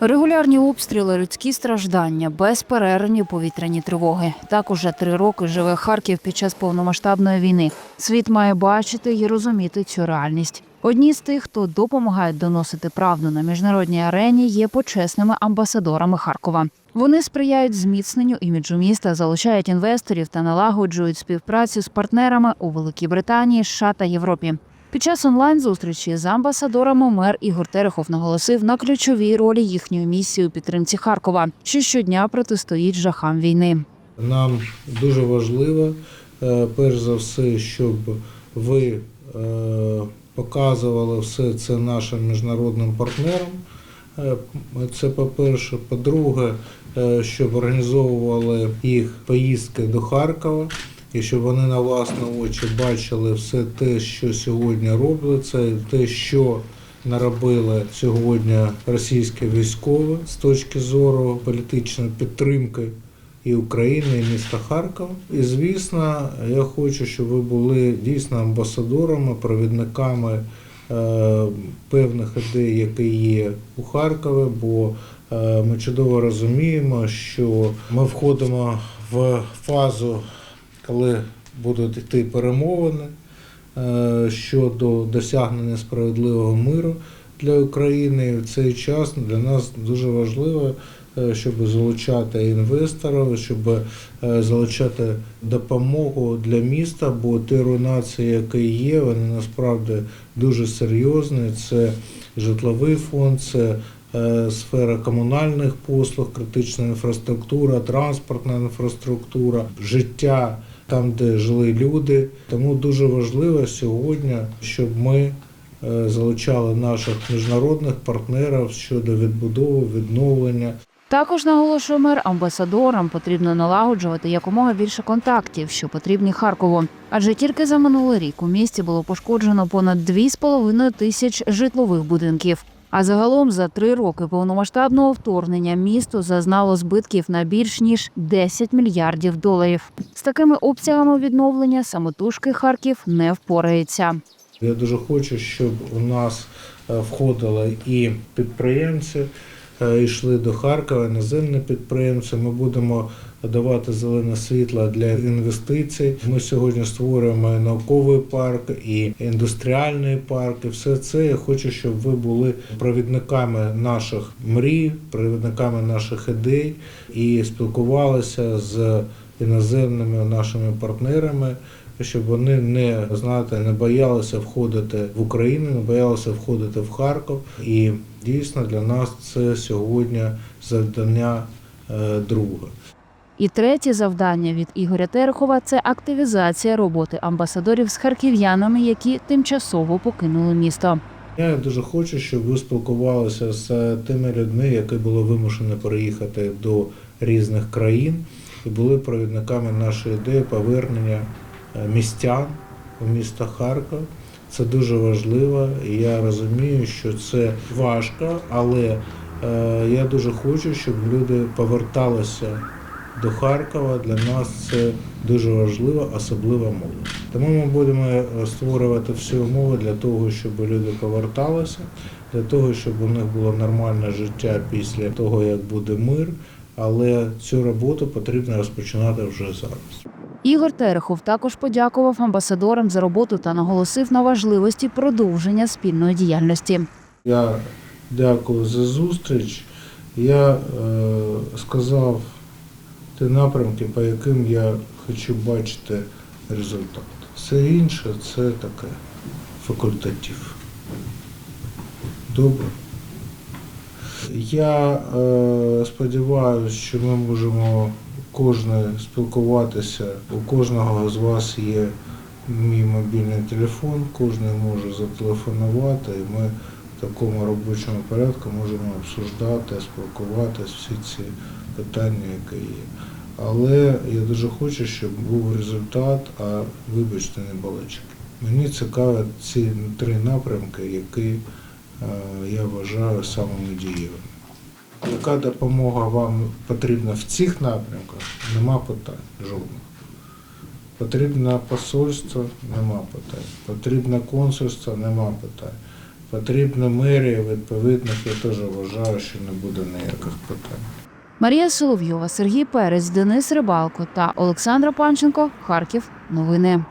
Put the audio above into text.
Регулярні обстріли, людські страждання, безперервні повітряні тривоги. Так уже три роки живе Харків під час повномасштабної війни. Світ має бачити і розуміти цю реальність. Одні з тих, хто допомагає доносити правду на міжнародній арені, є почесними амбасадорами Харкова. Вони сприяють зміцненню іміджу міста, залучають інвесторів та налагоджують співпрацю з партнерами у Великій Британії, США та Європі. Під час онлайн-зустрічі з амбасадорами мер Ігор Терехов наголосив на ключовій ролі їхньої місії у підтримці Харкова, що щодня протистоїть жахам війни. Нам дуже важливо, е, перш за все, щоб ви е, показували все це нашим міжнародним партнерам. Е, Це по-перше. По-друге, щоб організовували їх поїздки до Харкова, і щоб вони на власні очі бачили все те, що сьогодні робиться, те, що наробили сьогодні російські військові з точки зору політичної підтримки і України, і міста Харкова. І звісно, я хочу, щоб ви були дійсно амбасадорами, провідниками е, певних ідей, які є у Харкові, бо е, ми чудово розуміємо, що ми входимо в фазу, коли будуть йти перемовини е, щодо досягнення справедливого миру для України. В цей час для нас дуже важливо, е, щоб залучати інвесторів, щоб е, залучати допомогу для міста, бо ті руйнації, які є, вони насправді дуже серйозні. Це житловий фонд, це сфера комунальних послуг, критична інфраструктура, транспортна інфраструктура, життя там, де жили люди. Тому дуже важливо сьогодні, щоб ми е, залучали наших міжнародних партнерів щодо відбудови, відновлення. Також наголошує мер, амбасадорам потрібно налагоджувати якомога більше контактів, що потрібні Харкову. Адже тільки за минулий рік у місті було пошкоджено понад 2,5 тисяч житлових будинків. А загалом за три роки повномасштабного вторгнення місто зазнало збитків на більш ніж 10 мільярдів доларів. З такими обсягами відновлення самотужки Харків не впорається. Я дуже хочу, щоб у нас е, входили і підприємці, йшли до Харкова, іноземні підприємці. Ми будемо давати зелене світло для інвестицій. Ми сьогодні створюємо і науковий парк, і індустріальний парк. І все це я хочу, щоб ви були провідниками наших мрій, провідниками наших ідей і спілкувалися з іноземними нашими партнерами щоб вони не знаєте, не боялися входити в Україну, не боялися входити в Харків. І дійсно для нас це сьогодні завдання е, друге. І третє завдання від Ігоря Терехова це активізація роботи амбасадорів з харків'янами, які тимчасово покинули місто. Я дуже хочу, щоб ви спілкувалися з тими людьми, які були вимушені переїхати до різних країн, і були провідниками нашої ідеї повернення містян у місто Харків. Це дуже важливо, я розумію, що це важко, але е, я дуже хочу, щоб люди поверталися до Харкова. Для нас це дуже важливо, особливо молодь. Тому ми будемо е, створювати всі умови для того, щоб люди поверталися, для того, щоб у них було нормальне життя після того, як буде мир. Але цю роботу потрібно розпочинати вже зараз. Ігор Терехов також подякував амбасадорам за роботу та наголосив на важливості продовження спільної діяльності. Я дякую за зустріч. Я е, сказав ті напрямки, по яким я хочу бачити результат. Все інше це таке факультатив. Добре. Я е, сподіваюся, що ми можемо кожне спілкуватися. У кожного з вас є мій мобільний телефон, кожен може зателефонувати, і ми в такому робочому порядку можемо обсуждати, спілкуватися, всі ці питання, які є. Але я дуже хочу, щоб був результат, а вибачте, не балачки. Мені цікаві ці три напрямки, які е, я вважаю самими дієвими. Яка допомога вам потрібна в цих напрямках? Нема питань жодних. Потрібне посольство, нема питань. Потрібне консульство, нема питань. потрібна мерія, відповідно, я теж вважаю, що не буде ніяких питань. Марія Соловйова, Сергій Перець, Денис Рибалко та Олександра Панченко. Харків. Новини.